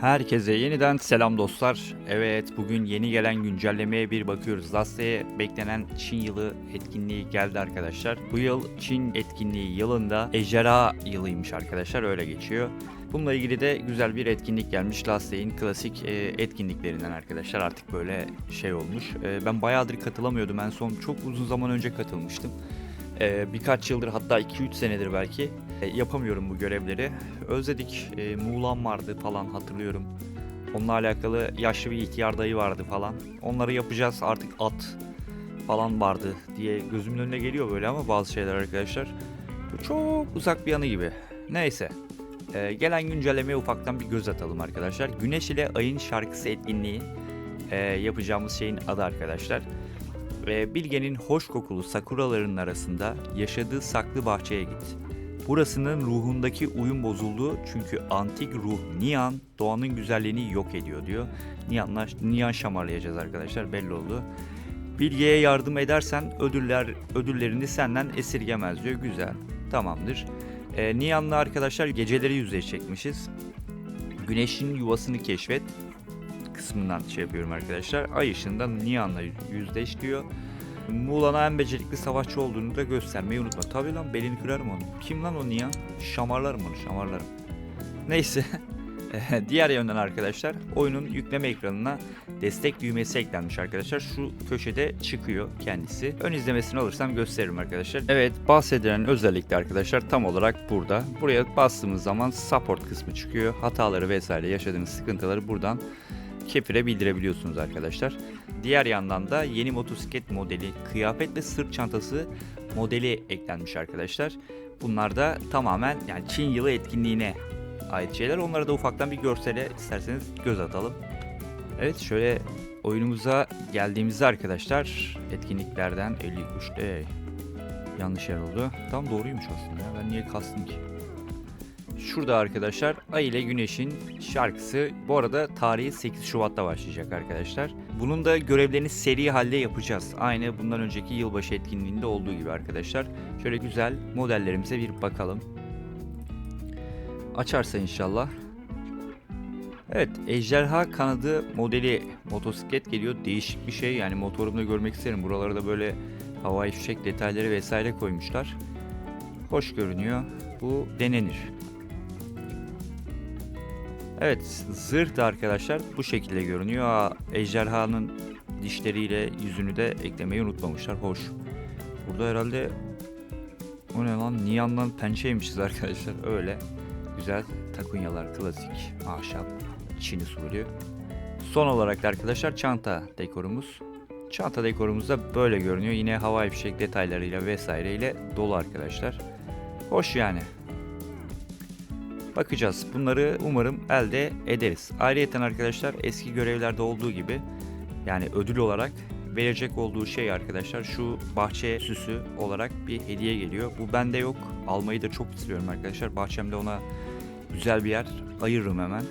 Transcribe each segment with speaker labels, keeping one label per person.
Speaker 1: Herkese yeniden selam dostlar. Evet bugün yeni gelen güncellemeye bir bakıyoruz. Laste'ye beklenen Çin yılı etkinliği geldi arkadaşlar. Bu yıl Çin etkinliği yılında ejderha yılıymış arkadaşlar öyle geçiyor. Bununla ilgili de güzel bir etkinlik gelmiş. Laste'in klasik e, etkinliklerinden arkadaşlar artık böyle şey olmuş. E, ben bayağıdır katılamıyordum en son çok uzun zaman önce katılmıştım. E, birkaç yıldır hatta 2-3 senedir belki e, yapamıyorum bu görevleri. Özledik. E, Muğlan vardı falan hatırlıyorum. Onunla alakalı yaşlı bir ihtiyar dayı vardı falan. Onları yapacağız artık at falan vardı diye gözümün önüne geliyor böyle ama bazı şeyler arkadaşlar. Çok uzak bir anı gibi. Neyse. E, gelen güncellemeye ufaktan bir göz atalım arkadaşlar. Güneş ile Ayın şarkısı etkinliği e, yapacağımız şeyin adı arkadaşlar. E, Bilge'nin hoş kokulu sakuraların arasında yaşadığı saklı bahçeye git. Burasının ruhundaki uyum bozuldu çünkü antik ruh Nian doğanın güzelliğini yok ediyor diyor. Nian'la, Nian şamarlayacağız arkadaşlar belli oldu. Bilge'ye yardım edersen ödüller ödüllerini senden esirgemez diyor. Güzel. Tamamdır. Ee, Nian'la arkadaşlar geceleri yüzleşecekmişiz. Güneşin yuvasını keşfet kısmından şey yapıyorum arkadaşlar. Ay ışığında Nian'la yüzleş diyor. Muğla'na en becerikli savaşçı olduğunu da göstermeyi unutma. Tabi lan belini kırarım onu. Kim lan o Nihan? Şamarlarım onu şamarlarım. Neyse. Diğer yönden arkadaşlar oyunun yükleme ekranına destek düğmesi eklenmiş arkadaşlar. Şu köşede çıkıyor kendisi. Ön izlemesini alırsam gösteririm arkadaşlar. Evet bahsedilen özellikle arkadaşlar tam olarak burada. Buraya bastığımız zaman support kısmı çıkıyor. Hataları vesaire yaşadığınız sıkıntıları buradan Kefir'e bildirebiliyorsunuz arkadaşlar. Diğer yandan da yeni motosiklet modeli, kıyafet ve sırt çantası modeli eklenmiş arkadaşlar. Bunlar da tamamen yani Çin yılı etkinliğine ait şeyler. Onlara da ufaktan bir görsele isterseniz göz atalım. Evet şöyle oyunumuza geldiğimizde arkadaşlar etkinliklerden 53 e, yanlış yer oldu. Tam doğruymuş aslında. Ben niye kastım ki? Şurada arkadaşlar Ay ile Güneş'in şarkısı. Bu arada tarihi 8 Şubat'ta başlayacak arkadaşlar. Bunun da görevlerini seri halde yapacağız. Aynı bundan önceki yılbaşı etkinliğinde olduğu gibi arkadaşlar. Şöyle güzel modellerimize bir bakalım. Açarsa inşallah. Evet, ejderha kanadı modeli motosiklet geliyor. Değişik bir şey yani motorumda görmek isterim. Buralara da böyle havai fişek detayları vesaire koymuşlar. Hoş görünüyor. Bu denenir. Evet zırh da arkadaşlar bu şekilde görünüyor. Aa, ejderhanın dişleriyle yüzünü de eklemeyi unutmamışlar. Hoş. Burada herhalde o ne lan Niyan'dan pençeymişiz arkadaşlar. Öyle. Güzel takunyalar klasik ahşap Çin usulü. Son olarak da arkadaşlar çanta dekorumuz. Çanta dekorumuz da böyle görünüyor. Yine havai fişek detaylarıyla vesaireyle dolu arkadaşlar. Hoş yani. Bakacağız. Bunları umarım elde ederiz. Ayrıca arkadaşlar eski görevlerde olduğu gibi yani ödül olarak verecek olduğu şey arkadaşlar şu bahçe süsü olarak bir hediye geliyor. Bu bende yok. Almayı da çok istiyorum arkadaşlar. Bahçemde ona güzel bir yer ayırırım hemen.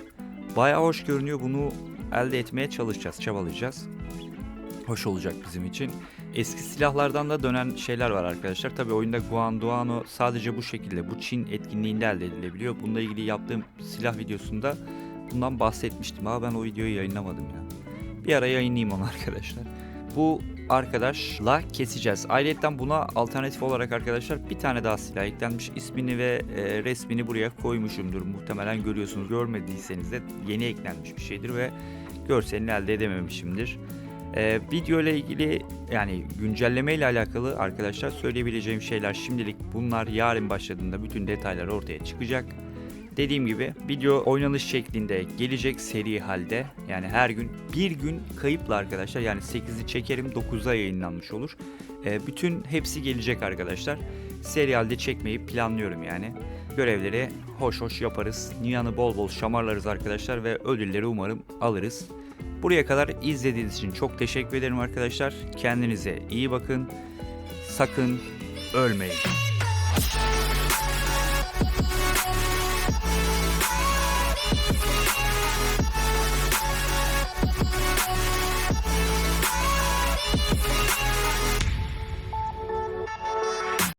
Speaker 1: Bayağı hoş görünüyor. Bunu elde etmeye çalışacağız, çabalayacağız. Hoş olacak bizim için. Eski silahlardan da dönen şeyler var arkadaşlar. Tabi oyunda Guanduano sadece bu şekilde bu Çin etkinliğinde elde edilebiliyor. Bununla ilgili yaptığım silah videosunda bundan bahsetmiştim. Ama ben o videoyu yayınlamadım ya. Bir ara yayınlayayım onu arkadaşlar. Bu arkadaşla keseceğiz. Ayrıca buna alternatif olarak arkadaşlar bir tane daha silah eklenmiş. İsmini ve e, resmini buraya koymuşumdur. Muhtemelen görüyorsunuz. Görmediyseniz de yeni eklenmiş bir şeydir ve görselini elde edememişimdir. Ee, video ile ilgili yani güncelleme ile alakalı arkadaşlar söyleyebileceğim şeyler şimdilik bunlar yarın başladığında bütün detaylar ortaya çıkacak. Dediğim gibi video oynanış şeklinde gelecek seri halde yani her gün bir gün kayıpla arkadaşlar yani 8'i çekerim 9'da yayınlanmış olur. Ee, bütün hepsi gelecek arkadaşlar. Seri halde çekmeyi planlıyorum yani. Görevleri hoş hoş yaparız. Niyan'ı bol bol şamarlarız arkadaşlar ve ödülleri umarım alırız. Buraya kadar izlediğiniz için çok teşekkür ederim arkadaşlar. Kendinize iyi bakın. Sakın ölmeyin.